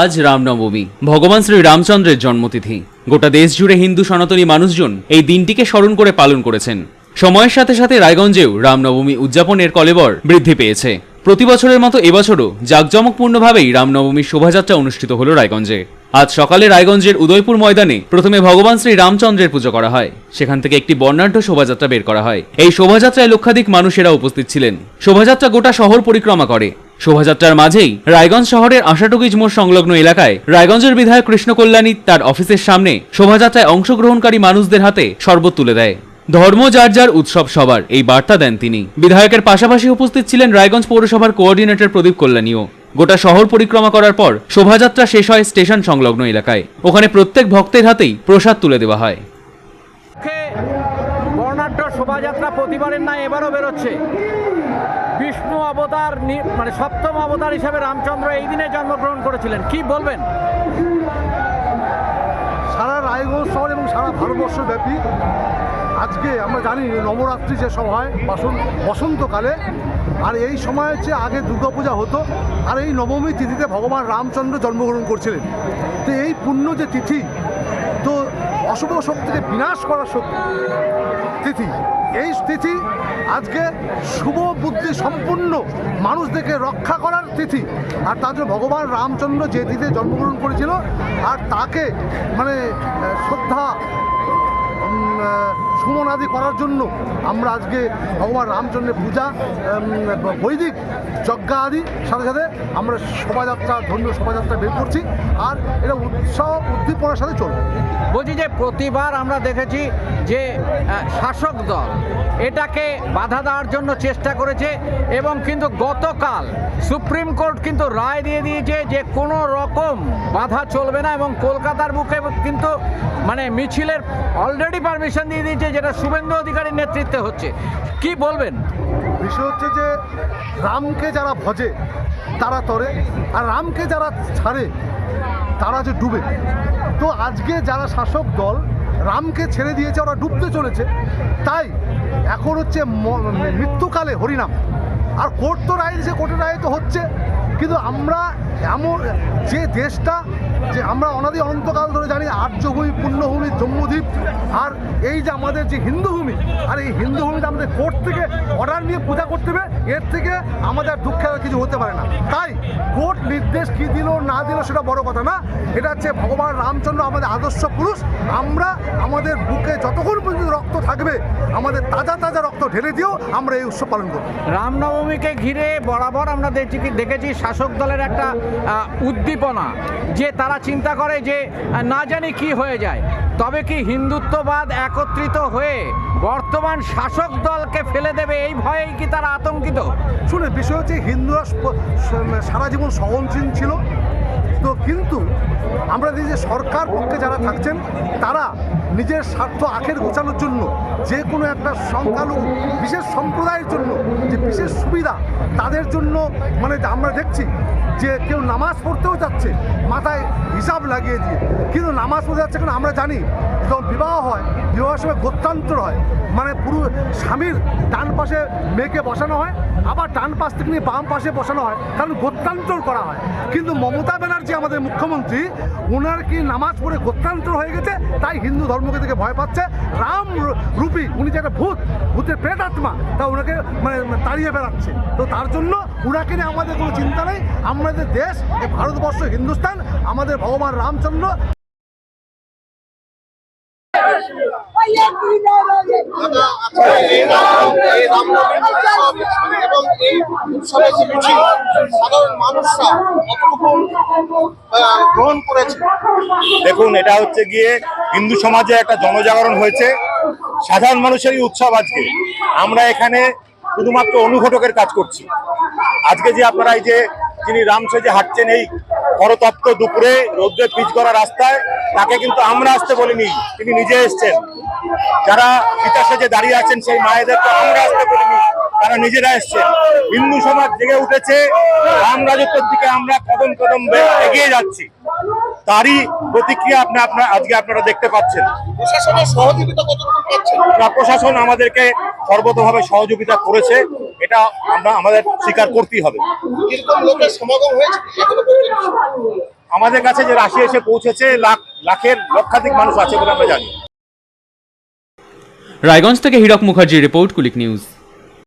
আজ রামনবমী। ভগবান শ্রী রামচন্দ্রের জন্মতিথি। গোটা দেশ জুড়ে হিন্দু সনাতনী মানুষজন এই দিনটিকে স্মরণ করে পালন করেছেন। সময়ের সাথে সাথে রায়গঞ্জেও রামনবমী উদযাপনের কলেবর বৃদ্ধি পেয়েছে। প্রতি বছরের মতো এবছরও জাঁকজমকপূর্ণভাবেই রামনবমীর শোভাযাত্রা অনুষ্ঠিত হল রায়গঞ্জে। আজ সকালে রায়গঞ্জের উদয়পুর ময়দানে প্রথমে ভগবান শ্রী রামচন্দ্রের পুজো করা হয়। সেখান থেকে একটি বর্ণাঢ্য শোভাযাত্রা বের করা হয়। এই শোভাযাত্রায় লক্ষাধিক মানুষেরা উপস্থিত ছিলেন। শোভাযাত্রা গোটা শহর পরিক্রমা করে। শোভাযাত্রার মাঝেই রায়গঞ্জ শহরের আশাটুকিজ মোড় সংলগ্ন এলাকায় রায়গঞ্জের বিধায়ক কৃষ্ণ কল্যাণী তার অফিসের সামনে শোভাযাত্রায় অংশগ্রহণকারী মানুষদের হাতে শরবত তুলে দেয়। ধর্ম যার যার উৎসব সবার, এই বার্তা দেন তিনি। বিধায়কের পাশাপাশি উপস্থিত ছিলেন রায়গঞ্জ পৌরসভার কোঅর্ডিনেটর প্রদীপ কল্যাণীও। গোটা শহর পরিক্রমা করার পর শোভাযাত্রা শেষ হয় স্টেশন সংলগ্ন এলাকায়। ওখানে প্রত্যেক ভক্তের হাতেই প্রসাদ তুলে দেওয়া হয় পক্ষে বর্ণাঢ্য শোভাযাত্রা প্রতিবারের ন্যায় এবারও বেরোচ্ছে। বিষ্ণু অবতার মানে সপ্তম অবতার হিসাবে রামচন্দ্র এই দিনে জন্মগ্রহণ করেছিলেন। কি বলবেন? সারা রায়গঞ্জ শহর এবং সারা ভারতবর্ষ ব্যাপী আজকে আমরা জানি নবরাত্রি যে সব হয় বসন্ত বসন্তকালে, আর এই সময় হচ্ছে আগে দুর্গাপূজা হতো, আর এই নবমী তিথিতে ভগবান রামচন্দ্র জন্মগ্রহণ করছিলেন। তো এই পুণ্য যে তিথি, তো অশুভ শক্তিকে বিনাশ করার শক্তি। তিথি। এই তিথি আজকে শুভ বুদ্ধি সম্পূর্ণ মানুষদেরকে রক্ষা করার তিথি। আর তার জন্য ভগবান রামচন্দ্র যে তিথিতে জন্মগ্রহণ করেছিল, আর তাকে মানে শ্রদ্ধা উম, আহ, সুমন আদি করার জন্য আমরা আজকে ভগবান রামচন্দ্রের পূজা বৈদিক যজ্ঞা আদি সাথে সাথে আমরা শোভাযাত্রা ধর্মীয় শোভাযাত্রা বের করছি আর এটা উৎসাহ উদ্দীপনার সাথে চলবে। বলছি যে প্রতিবার আমরা দেখেছি যে শাসক দল এটাকে বাধা দেওয়ার জন্য চেষ্টা করেছে এবং কিন্তু গতকাল সুপ্রিম কোর্ট কিন্তু রায় দিয়ে দিয়েছে যে কোনো রকম বাধা চলবে না এবং কলকাতার বুকে কিন্তু মানে মিছিলের অলরেডি পারমিশন দিয়ে দিয়েছে যেটা শুভেন্দু অধিকারীর নেতৃত্বে হচ্ছে। কি বলবেন? বিষয় হচ্ছে যে, রামকে যারা ভজে, তারা তরে, আর রামকে যারা ছাড়ে, তারা যে ডুবে। তো আজকে যারা শাসক দল, রামকে ছেড়ে দিয়েছে, ওরা ডুবতে চলেছে। তাই এখন হচ্ছে মৃত্যুকালে হরিনাম। আর কোর্ট তো রায় দিয়েছে কোর্টের রায় তো হচ্ছে, কিন্তু আমরা এমন, যে দেশটা যে আমরা অনাদি অনন্তকাল ধরে জানি আর্যভূমি, পুণ্যভূমি জম্মুদ্বীপ আর এই যে আমাদের যে হিন্দু ভূমি আর এই হিন্দু ভূমিতে আমাদের কোর্ট থেকে অর্ডার নিয়ে পূজা করতে হবে, এর থেকে আমাদের দুঃখের কিছু হতে পারে না। তাই কোর্ট নির্দেশ কী দিল, না দিল সেটা বড় কথা না, এটা হচ্ছে ভগবান রামচন্দ্র আমাদের আদর্শ পুরুষ। আমরা আমাদের বুকে যতক্ষণ পর্যন্ত রক্ত থাকবে, আমাদের তাজা তাজা রক্ত ঢেলে দিয়েও আমরা এই উৎসব পালন করব। রামনবমীকে ঘিরে বরাবর আমরা দেখেছি শাসক দলের একটা উদ্দীপনা, যে তারা চিন্তা করে যে না জানি কি হয়ে যায়। তবে কি হিন্দুত্ববাদ একত্রিত হয়ে বর্তমান শাসক দলকে ফেলে দেবে এই ভয়েই কি তারা আতঙ্কিত? শুনে বিষয় হচ্ছে হিন্দুরা সারা জীবন সহনশীল ছিল। তো কিন্তু আমরা যে সরকার পক্ষে যারা থাকছেন, তারা নিজের স্বার্থ আখের গোছানোর জন্য যে কোনো একটা সংখ্যালঘু বিশেষ সম্প্রদায়ের জন্য যে বিশেষ সুবিধা, তাদের জন্য মানে আমরা দেখছি যে কেউ নামাজ পড়তেও যাচ্ছে, মাথায় হিসাব লাগিয়ে দিয়ে। কিন্তু নামাজ পড়তে যাচ্ছে কেন? আমরা জানি যখন বিবাহ হয়, বিবাহের সময় গোত্রান্তর হয় মানে পুরো স্বামীর ডান পাশে মেয়েকে বসানো হয় আবার ডান পাশ থেকে নিয়ে বাম পাশে বসানো হয়, কারণ গোত্রান্তর করা হয়। কিন্তু মমতা ব্যানার্জি আমাদের মুখ্যমন্ত্রী ওনার কি নামাজ পড়ে গোত্রান্তর হয়ে গেছে? তাই হিন্দু ধর্মকে থেকে ভয় পাচ্ছে। রাম রূপী, উনি যে একটা ভূত, ভূতের প্রেত আত্মা তা ওনাকে মানে তাড়িয়ে বেড়াচ্ছে। তো তার জন্য ওনাকে নিয়ে আমাদের কোনো চিন্তা নেই। আমাদের দেশ, এই ভারতবর্ষ, হিন্দুস্তান, আমাদের ভগবান রামচন্দ্র। যে দেখুন, এটা হচ্ছে গিয়ে হিন্দু সমাজে একটা জনজাগরণ হয়েছে। সাধারণ মানুষেরই উৎসব আজকে। আমরা এখানে শুধুমাত্র অনুঘটকের কাজ করছি। আজকে যে আপনারা এই যে যিনি রাম সেজে হাঁটছেন, এই করতপ্ত দুপুরে রৌদ্রে পিচ করা রাস্তায় তাকে কিন্তু আমরা আসতে বলিনি তিনি নিজে এসছেন। যারা পিতা সেজে দাঁড়িয়ে আছেন সেই মায়েদেরকে আমরা আসতে বলিনি তারা নিজেরা এসছেন। হিন্দু সমাজ জেগে উঠেছে রাম রাজত্বের দিকে আমরা কদম কদম এগিয়ে যাচ্ছি। তারই প্রতিক্রিয়া আপনি আপনার আজকে আপনারা দেখতে পাচ্ছেন। প্রশাসনের সহযোগিতা প্রশাসন আমাদেরকে সর্বতভাবে সহযোগিতা করেছে এটা আমরা আমাদের স্বীকার করতেই হবে। আমাদের কাছে যে রাশি এসে পৌঁছেছে লাখ লাখের লক্ষাধিক মানুষ আছে বলে আমরা জানি। রায়গঞ্জ থেকে হীরক মুখার্জির রিপোর্ট কুলিক নিউজ।